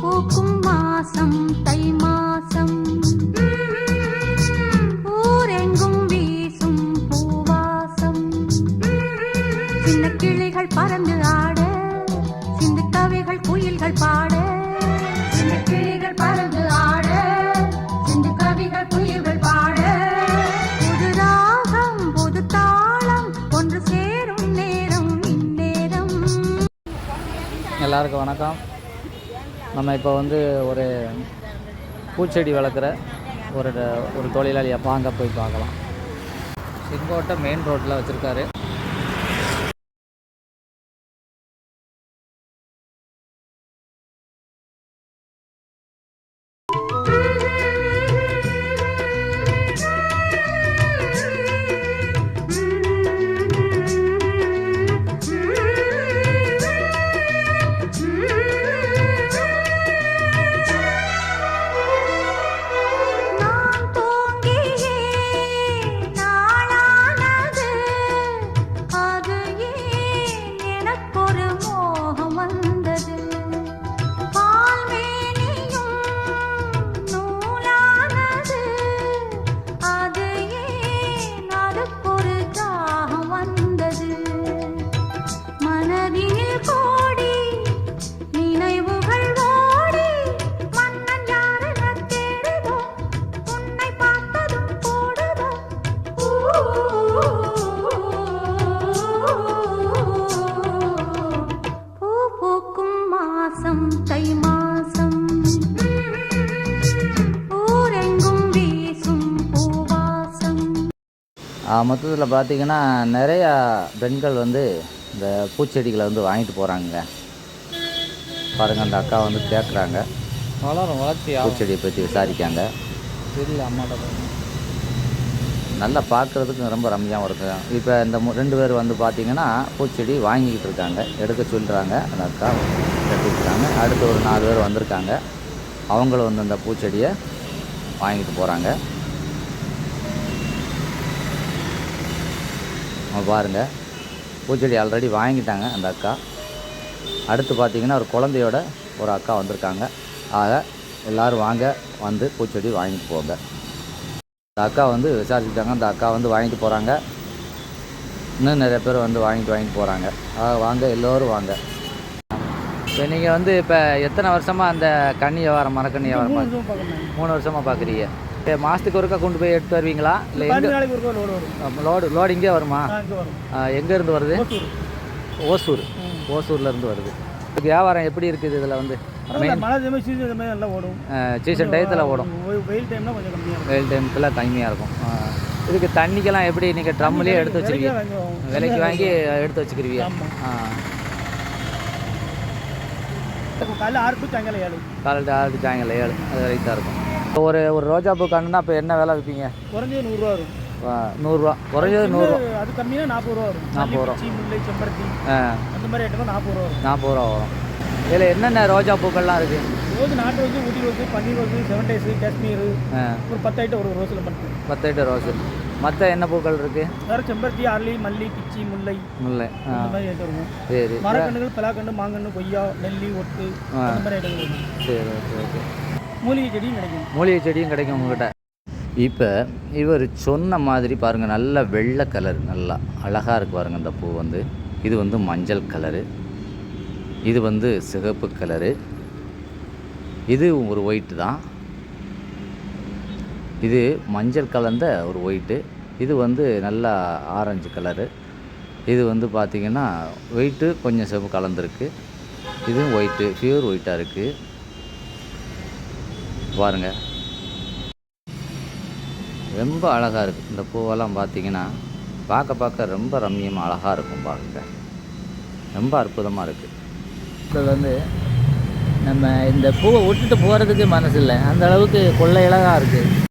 பூக்கும் மாசம் தை மாசம். ஊரெங்கும் வீசும் பூவாசம். சின்ன கிளிகள் பறந்து ஆட சிந்து கவிகள் குயில்கள் பாட. சின்ன கிளிகள் பறந்து ஆட சிந்து கவிகள் குயில்கள் பாட. புது ராகம் புது தாளம் ஒன்று சேரும் நேரம் இந்நேரம் எல்லாருக்கும் வணக்கம். நம்ம இப்போ வந்து ஒரு பூச்செடி வளர்க்குற ஒரு ஒரு தொழிலாளியை வாங்க போய் பார்க்கலாம். செங்கோட்டை மெயின் ரோட்டில் வச்சுருக்காரு. மொத்தத்தில் பார்த்தீங்கன்னா நிறையா பெண்கள் வந்து இந்த பூச்செடிகளை வந்து வாங்கிட்டு போகிறாங்க பாருங்கள் அந்த அக்கா வந்து கேட்குறாங்க வளரும் வளர்ச்சி பூச்செடியை பற்றி விசாரிக்காங்க. தெரியல அம்மாட்ட நல்லா பார்க்குறதுக்கு ரொம்ப ரம்மியாகவும் இருக்கும் இப்போ இந்த ரெண்டு பேர் வந்து பார்த்தீங்கன்னா பூச்செடி வாங்கிக்கிட்டு இருக்காங்க. எடுக்க சொல்கிறாங்க அந்த அக்கா எடுத்துக்கிறாங்க அடுத்து ஒரு நாலு பேர் வந்திருக்காங்க. அவங்களும் வந்து அந்த பூச்செடியை வாங்கிட்டு போகிறாங்க பாருங்கள் பூச்செடி ஆல்ரெடி வாங்கிட்டாங்க அந்த அக்கா. அடுத்து பார்த்தீங்கன்னா ஒரு குழந்தையோட ஒரு அக்கா வந்திருக்காங்க. ஆக எல்லோரும் வாங்க வந்து பூச்செடி வாங்கிட்டு போங்க. அந்த அக்கா வந்து விசாரிச்சுட்டாங்க. அந்த அக்கா வந்து வாங்கிட்டு போகிறாங்க இன்னும் நிறைய பேர் வந்து வாங்கிட்டு வாங்கிட்டு போகிறாங்க ஆக வாங்க எல்லோரும் வாங்க. இப்போ நீங்கள் வந்து இப்போ எத்தனை வருஷமாக அந்த கன்னி வியாபாரம் மரக்கன்னி வியாபாரம் மூணு வருஷமாக பார்க்குறீங்க இப்போ மாதத்துக்கு ஒருக்கா கொண்டு போய் எடுத்து வருவீங்களா? இல்லை எங்கே லோடு லோடு இங்கே வருமா? எங்கேருந்து வருது? ஓசூர். ஓசூர். ஓசூர்லேருந்து வருது. இதுக்கு வியாபாரம் எப்படி இருக்குது இதில் வந்து? சீசன் டயத்தில் ஓடும். வெயில் டைம்னா கொஞ்சம் கம்மியாக இருக்கும். வெயில் டைமுக்குள்ள கம்மியாக இருக்கும். இதுக்கு தண்ணிக்கெல்லாம் எப்படி நீங்கள் ட்ரம்லேயே எடுத்து வச்சிருக்கீங்க. விலைக்கு வாங்கி எடுத்து. ஆ. இப்போ காலைல ஆறு டு சாயங்காலம் ஏழு. காலையில் ஆறு சாயங்காலம் ஏழு. அது வரைக்கும் தான் இருக்கும். ஒரு ஒரு ரோஜா பூ கண்ணுனா இப்போ என்ன விலை விற்பீங்க? குறைஞ்சது நூறுரூவா வரும். நூறுரூவா குறைஞ்சது நூறுரூவா அது கம்மியாக நாற்பது ரூபா வரும். நாற்பது ரூபா. மல்லி, செம்பருத்தி அந்த மாதிரி ஐட்டம் நாற்பது ரூபா வரும். நாற்பது ரூபா வரும். இதில் என்னென்ன ரோஜா பூக்கள்லாம் இருக்குது ரோஸ் நாட்டு ரோஸ் ஊட்டி ரோஸ் பன்னீர் ரோஸ் செவன் டேஸ் காஷ்மீர் ஒரு பத்து ஐட்டம் ஒரு ரோஸில் மட்டும். பத்தெட்டு ரோஸு. மற்ற என்ன பூக்கள் இருக்குது வேறு செம்பருத்தி அரளி மல்லி பிச்சி முல்லை முல்லை. அந்த மாதிரி ஐட்டம் இருக்கும் சரி. மரக்கன்றுகள் பலாக்கன்று மாங்கன்று கொய்யா நெல்லி ஒட்டு. அந்த மாதிரி ஐட்டம் இருக்கும் சரி ஓகே ஓகே மூலிகை செடியும் கிடைக்கும். மூலிகை செடியும் கிடைக்கும் உங்ககிட்ட? இப்போ இவர் சொன்ன மாதிரி பாருங்கள் நல்ல வெள்ளை கலர் நல்லா அழகாக இருக்கு பாருங்கள் இந்த பூ வந்து. இது வந்து மஞ்சள் கலரு இது வந்து சிகப்பு கலரு இது ஒரு ஒயிட்டு தான். இது மஞ்சள் கலந்த ஒரு ஒயிட்டு இது வந்து நல்லா ஆரஞ்சு கலரு இது வந்து பார்த்திங்கன்னா ஒயிட்டு கொஞ்சம் சிவப்பு கலந்துருக்கு. இதுவும் ஒயிட்டு பியூர் ஒயிட்டாக இருக்குது பாருங்கள் ரொம்ப அழகாக இருக்குது இந்த பூவெல்லாம் பார்த்தீங்கன்னா பார்க்க பார்க்க ரொம்ப ரம்மியமாக அழகாக இருக்கும் பார்க்க ரொம்ப அற்புதமாக இருக்குது இப்போ வந்து நம்ம இந்த பூவை விட்டுட்டு போகிறதுக்கு மனசு இல்லை அந்த அளவுக்கு கொள்ளை அழகாக இருக்குது